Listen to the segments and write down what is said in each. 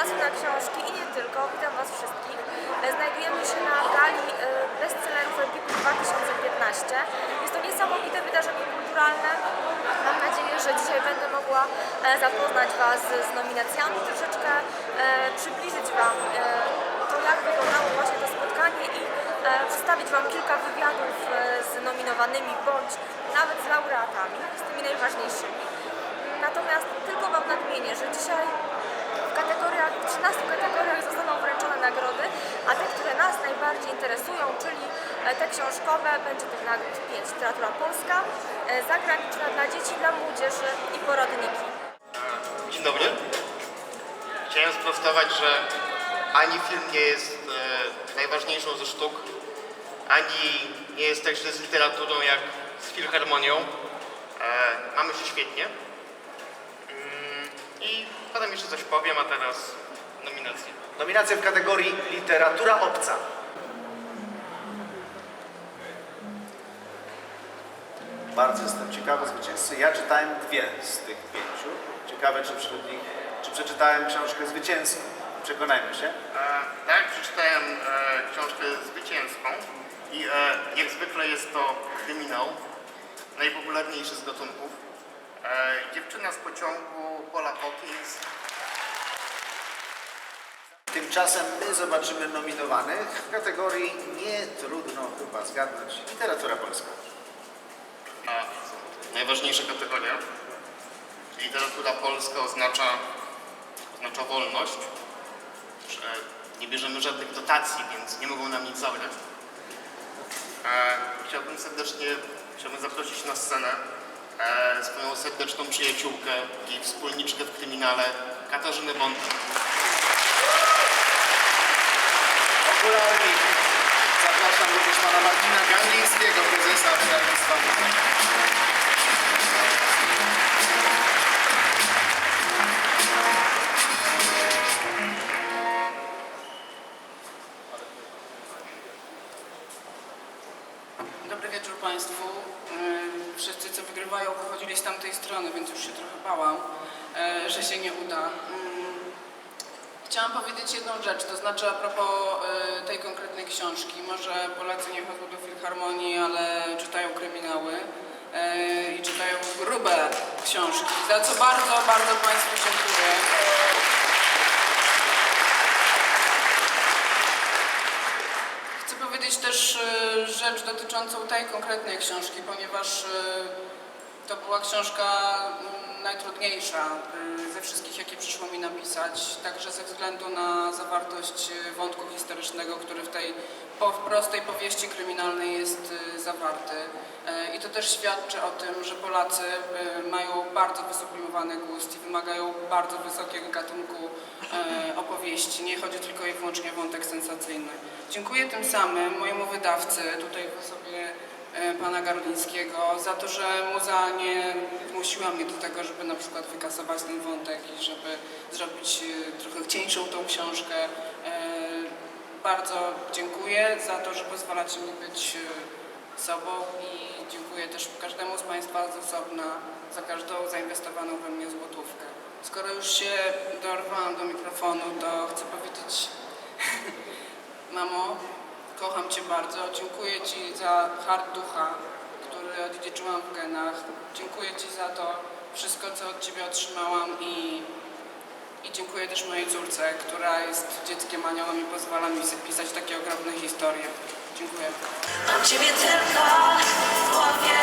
czasu na książki i nie tylko. Witam Was wszystkich. E, Znajdujemy się na gali e, bestsellerów Empiku 2015. Jest to niesamowite wydarzenie kulturalne. Mam nadzieję, że dzisiaj będę mogła e, zapoznać Was z nominacjami, troszeczkę przybliżyć Wam to, jak wyglądało właśnie to spotkanie i przedstawić Wam kilka wywiadów z nominowanymi bądź nawet z laureatami, z tymi najważniejszymi. Natomiast tylko Wam nadmienię, że dzisiaj w kategoriach, w 13 kategoriach zostaną wręczone nagrody, a te, które nas najbardziej interesują, czyli e, będzie tych nagród 5. Literatura polska, e, zagraniczna dla dzieci, dla młodzieży i poradniki. Dzień dobry. Chciałem sprostować, że ani film nie jest e, najważniejszą ze sztuk, ani nie jest tak źle z literaturą jak z filharmonią. E, mamy się świetnie. Mm, I potem jeszcze coś powiem, a teraz nominacje. Nominacje w kategorii literatura obca. Bardzo jestem ciekawy zwycięzcy. Ja czytałem dwie z tych pięciu. Ciekawe, czy wśród nich, czy przeczytałem książkę zwycięską. Przekonajmy się. E, tak, przeczytałem e, książkę zwycięską i e, jak zwykle jest to kryminał, najpopularniejszy z gatunków. E, dziewczyna z pociągu Paula Hawkins. Tymczasem my zobaczymy nominowanych w kategorii nie trudno chyba zgadnąć literatura polska. A najważniejsza kategoria. Literatura polska oznacza, oznacza wolność. Że nie bierzemy żadnych dotacji, więc nie mogą nam nic zabrać. E, chciałbym serdecznie chciałbym zaprosić na scenę e, swoją serdeczną przyjaciółkę i wspólniczkę w kryminale Katarzynę. Popularni. Zapraszam również pana Marcina Ganlińskiego, prezesa wydawnictwa. Dobry wieczór Państwu. Wszyscy, co wygrywają, pochodzili z tamtej strony, więc już się trochę bałam, e, że się nie uda. Ym, Chciałam powiedzieć jedną rzecz, to znaczy a propos e, tej konkretnej książki. Może Polacy nie chodzą do filharmonii, ale czytają kryminały i czytają grube książki, za co bardzo, bardzo Państwu dziękuję. Chcę powiedzieć też e, rzecz dotyczącą tej konkretnej książki, ponieważ e, to była książka mm, najtrudniejsza e, ze wszystkich, jakie przyszło mi napisać, także ze względu na zawartość e, wątku historycznego, który w tej po, prostej powieści kryminalnej jest e, zawarty. I to też świadczy o tym, że Polacy mają bardzo wysublimowany gust i wymagają bardzo wysokiego gatunku opowieści. Nie chodzi tylko i wyłącznie o wątek sensacyjny. Dziękuję tym samym mojemu wydawcy, tutaj w pana Garlińskiego, za to, że muza nie zmusiła mnie do tego, żeby na przykład wykasować ten wątek i żeby zrobić e, trochę cieńszą tą książkę. E, Bardzo dziękuję za to, że pozwalacie mi być e, sobą i dziękuję też każdemu z Państwa z osobna za każdą zainwestowaną we mnie złotówkę. Skoro już się dorwałam do mikrofonu, to chcę powiedzieć Mamo, kocham Cię bardzo. Dziękuję Ci za hart ducha, który odziedziczyłam w genach. Dziękuję Ci za to wszystko, co od Ciebie otrzymałam i, i dziękuję też mojej córce, która jest dzieckiem aniołem i pozwala mi pisać takie ogromne historie. Dziękuję. Mam ciebie tylko w głowie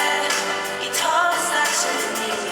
i to wystarczy mi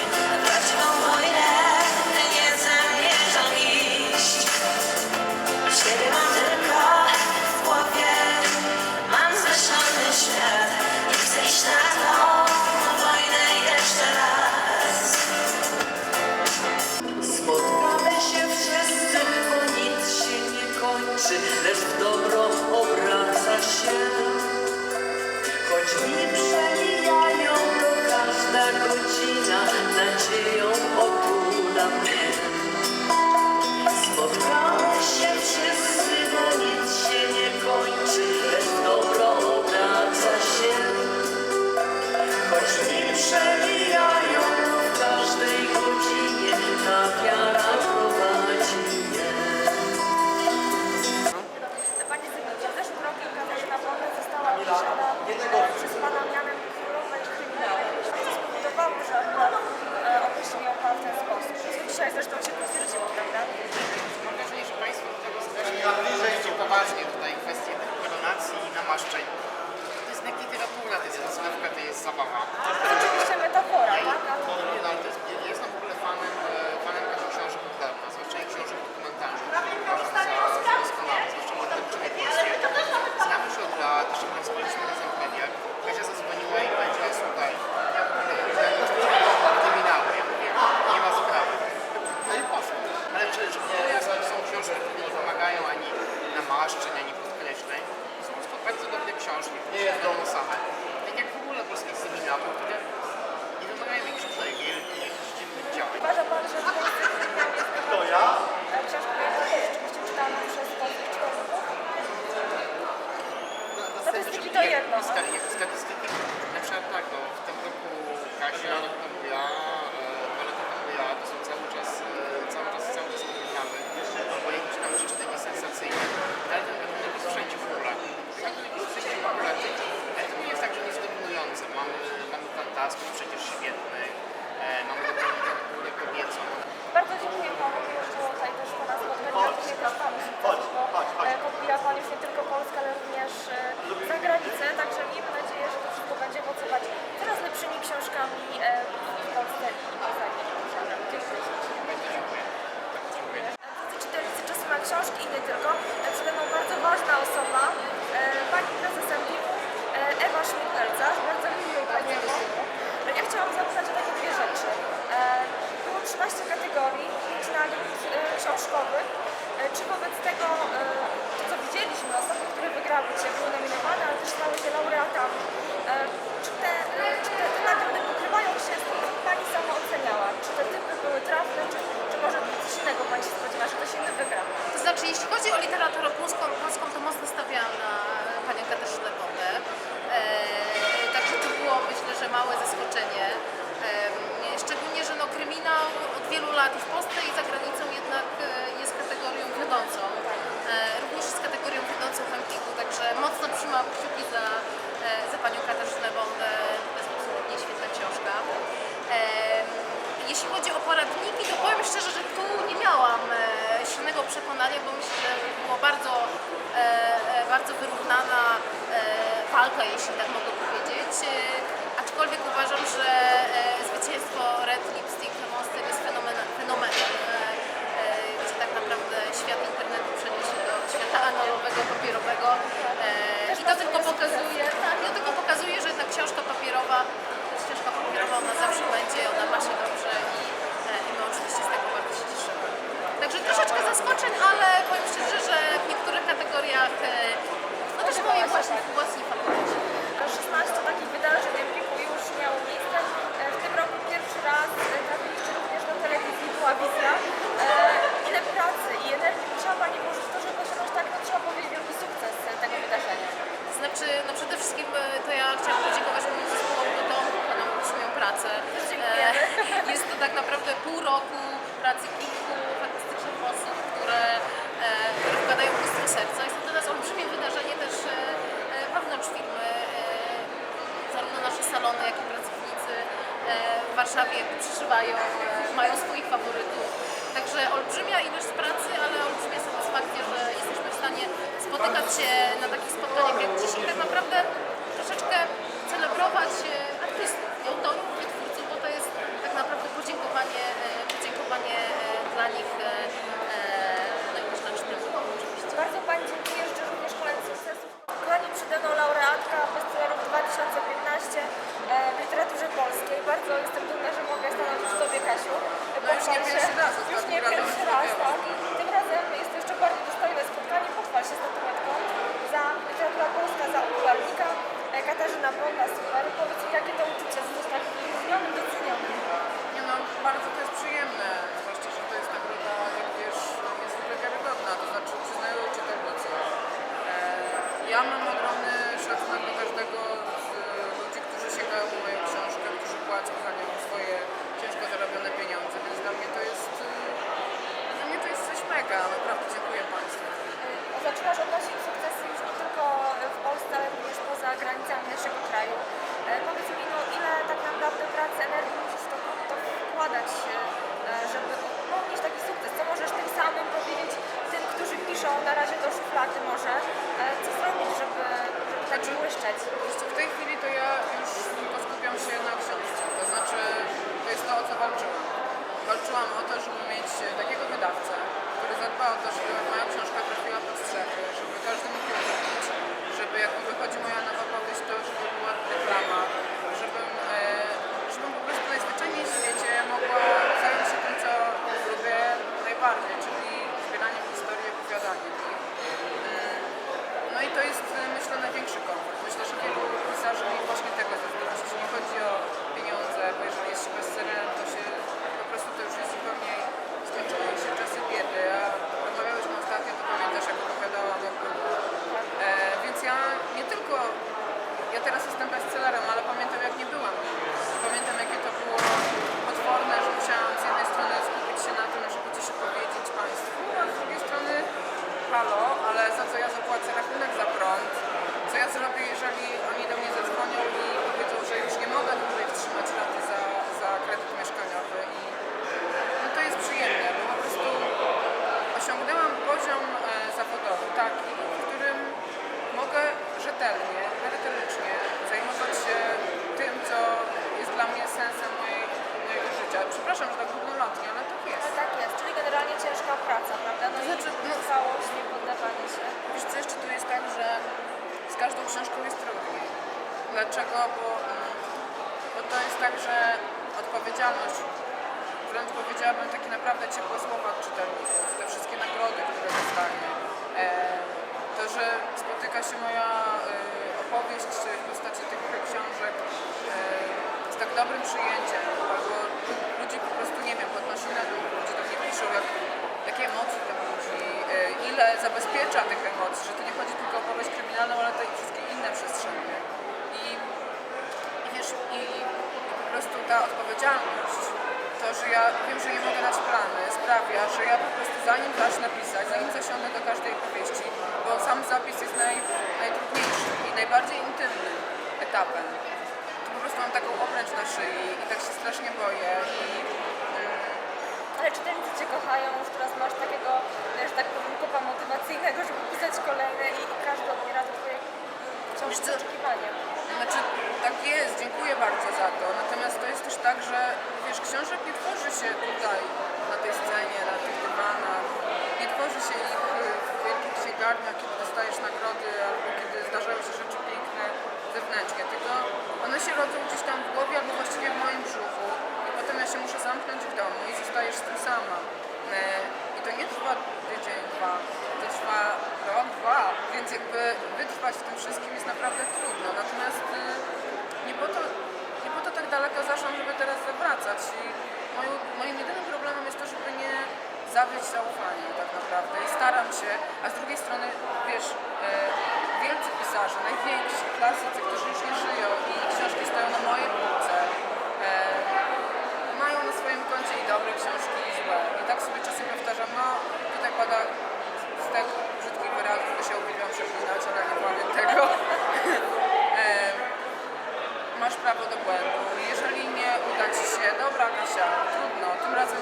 16 kategorii nagród e, książkowych. E, czy wobec tego, e, co widzieliśmy, osoby, które wygrały Cię, były nominowane, ale też stały się laureatami, czy te, czy te, te nagrody pokrywają się z tym, co Pani sama oceniała? Czy te typy były trafne, czy, czy może coś innego Pani się spodziewa, że ktoś inny wygra? To znaczy, jeśli chodzi o literaturę polską, polską to mocno stawiam na Panią Katarzynę Bobę. Eee, także to było myślę, że małe zaskoczenie temat i w Polsce i za granicą jednak e, jest kategorią wiodącą. E, również jest kategorią wiodącą w Empiriku, także mocno trzymam kciuki za, e, za panią Katarzynę Bondę. To jest absolutnie świetna książka. Jeśli chodzi o poradniki, to powiem szczerze, że tu nie miałam silnego przekonania, bo myślę, że była bardzo, bardzo wyrównana walka, jeśli tak mogę biz ya. Thank you. o to, żeby mieć e, takiego wydawcę, który zadba o to, żeby moja książka trafiła pod strzechy, żeby każdy mógł ją kupić, żeby jak wychodzi moja nowa powieść, to żeby była reklama, żebym, e, żebym po prostu najzwyczajniej w świecie mogła zająć się tym, co lubię najbardziej, czyli zbieraniem historii, opowiadaniem. E, no i to jest, e, myślę, największy komfort. Myślę, że wielu pisarzy właśnie tego zazdrości. Nie chodzi o pieniądze, bo jeżeli jest się bestsellerem, to się osiągnęłam poziom e, zawodowy taki, w którym mogę rzetelnie, merytorycznie zajmować się tym, co jest dla mnie sensem mojego, życia. Przepraszam, że tak górnolotnie, ale tak jest. No tak jest, czyli generalnie ciężka praca, prawda? No to znaczy, i no, całość, nie poddawanie się. Wiesz co, jeszcze tu jest tak, że z każdą książką jest trudniej. Dlaczego? Bo, bo to jest tak, że odpowiedzialność, wręcz powiedziałabym taki naprawdę przyjęciem, albo lu- ludzi po prostu, nie wiem, podnosi na dół, ludzie do mnie piszą, jak, jakie emocje to budzi, e, ile zabezpiecza tych emocji, że to nie chodzi tylko o opowieść kryminalną, ale te wszystkie inne przestrzenie. I, i wiesz, i, i po prostu ta odpowiedzialność, to, że ja wiem, że nie mogę dać plany, sprawia, że ja po prostu zanim zacznę pisać, zanim zasiądę do każdej opowieści, bo sam zapis jest naj, najtrudniejszy i najbardziej intymnym etapem, to mam taką obręcz na szyi i tak się strasznie boję i Ale czytelnicy Cię kochają, już teraz masz takiego, że tak powiem, kopa motywacyjnego, żeby pisać kolejne i, i każdy odbiera to Twoje wciąż Wiesz co? oczekiwanie. Znaczy, tak jest, dziękuję bardzo za to. Natomiast to jest też tak, że wiesz, książek nie tworzy się tutaj, na tej scenie, na tych dywanach. Nie tworzy się ich y, w wielkich księgarniach, kiedy dostajesz nagrody albo kiedy zdarzają się rzeczy piękne zewnętrznie. Tylko one się rodzą gdzieś tam w głowie albo właściwie w moim brzuchu. I potem ja się muszę zamknąć w domu i zostajesz z tym sama. E, I to nie trwa tydzień, dwa, to trwa rok, dwa, więc jakby wytrwać w tym wszystkim jest naprawdę trudno. Natomiast y, nie po to, nie po to tak daleko zaszłam, żeby teraz zawracać. I moją, moim jedynym problemem jest to, żeby nie zawieść zaufania tak naprawdę. I staram się, a z drugiej strony, wiesz, e, wielcy pisarze, najwięksi, klasycy, którzy już nie żyją i książki stoją na mojej półce, e, mają na swoim koncie i dobre książki i złe. I tak sobie czasem powtarzam, no tutaj pada z tak brzydkich wyrazów, że się uwielbiam przeklinać, ale nie powiem tego. Em, Masz prawo do błędu. Jeżeli nie uda Ci się, dobra Kasia, trudno, tym razem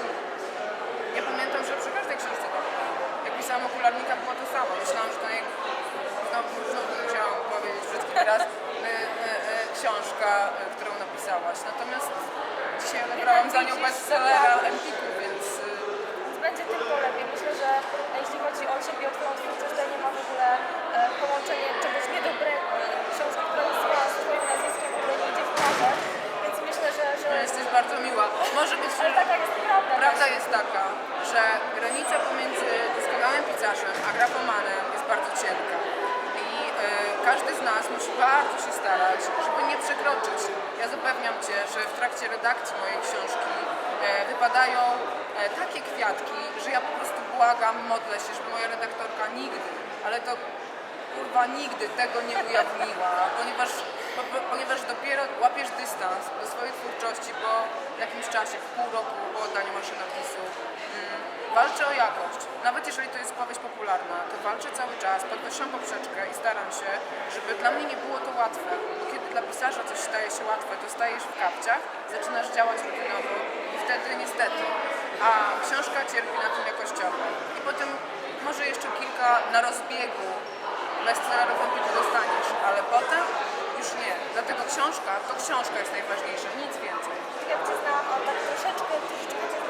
ja pamiętam, że przy każdej książce tak było. Jak pisałam okularnika było to samo. Myślałam, że to nie... Znowu, znowu musiałam powiedzieć brzydki wyraz. E, e, e, książka, e, którą napisałaś. Natomiast dzisiaj odebrałam za nią bestsellera Empiku, więc... e, Więc będzie tylko lepiej. Myślę, że jeśli chodzi o Ciebie, o Twoją twórczość, to nie ma w ogóle e, połączenia czegoś niedobrego. Książki, która jest zła z Twoim nazwiskiem, które nie idzie w parze. Więc myślę, że... że... No, Jesteś bardzo miła. Może być, Ale taka jest prawda. Prawda jest taka, że I e, każdy z nas musi bardzo się starać, żeby nie przekroczyć. Ja zapewniam Cię, że w trakcie redakcji mojej książki e, wypadają e, takie kwiatki, że ja po prostu błagam, modlę się, żeby moja redaktorka nigdy, ale to kurwa nigdy tego nie ujawniła, ponieważ, po, po, ponieważ dopiero łapiesz dystans do swojej twórczości po jakimś czasie, w pół roku po oddaniu maszynopisu. Mm, walczę o jakość. Nawet jeżeli to jest powieść popularna, to walczę cały czas, podwyższam poprzeczkę i staram się, żeby dla mnie nie było to łatwe. Bo kiedy dla pisarza coś staje się łatwe, to stajesz w kapciach, zaczynasz działać rutynowo i wtedy niestety. A książka cierpi na tym jakościowo. I potem może jeszcze kilka na rozbiegu bestsellerów Empiku dostaniesz, ale potem już nie. Dlatego książka, to książka jest najważniejsza, nic więcej. Tak jak Cię znam, a tak troszeczkę, troszeczkę